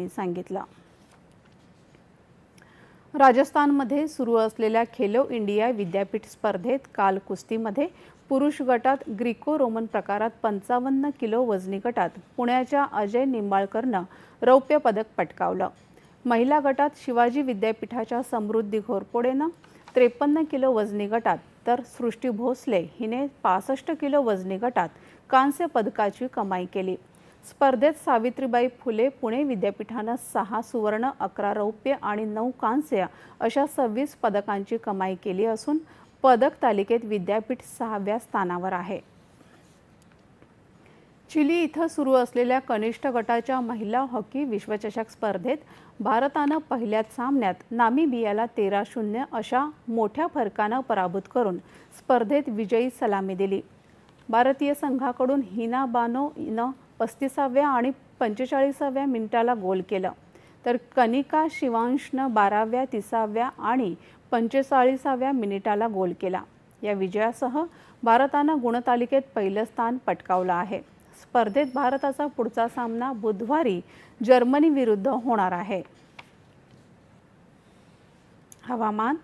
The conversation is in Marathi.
यांनी सांगितलं. राजस्थानमध्ये सुरू असलेल्या खेलो इंडिया विद्यापीठ स्पर्धेत काल कुस्तीमध्ये पुरुष गटात ग्रीको रोमन प्रकारात पंचावन्न किलो वजनी गटात पुण्याच्या अजय निंबाळकरनं रौप्य पदक पटकावलं. महिला गटात शिवाजी विद्यापीठाच्या समृद्धी घोरपोडेनं त्रेपन्न किलो वजनी गटात तर सृष्टी भोसले हिने पासष्ट किलो वजनी गटात कांस्य पदकाची कमाई केली. स्पर्धेत सावित्रीबाई फुले पुणे विद्यापीठानं सहा सुवर्ण अकरा रौप्य आणि नऊ कांस्य अशा सव्वीस पदकांची कमाई केली असून पदक तालिकेत विद्यापीठ सहाव्या स्थानावर आहे. चिली इथं सुरू असलेल्या कनिष्ठ गटाच्या महिला हॉकी विश्वचषक स्पर्धेत भारतानं पहिल्याच सामन्यात नामिबियाला तेरा शून्य अशा मोठ्या फरकानं पराभूत करून स्पर्धेत विजयी सलामी दिली. भारतीय संघाकडून हिना बानोनं पस्तीसाव्या आणि पंचेचाळीसाव्या मिनिटाला गोल केलं. तर कनिका शिवांशनं बाराव्या तिसाव्या आणि पंचेचाळीसाव्या मिनिटाला गोल केला. या विजयासह भारतानं गुणतालिकेत पहिलं स्थान पटकावलं आहे. स्पर्धेत भारताचा पुढचा सामना बुधवारी जर्मनी विरुद्ध होणार आहे. हवामान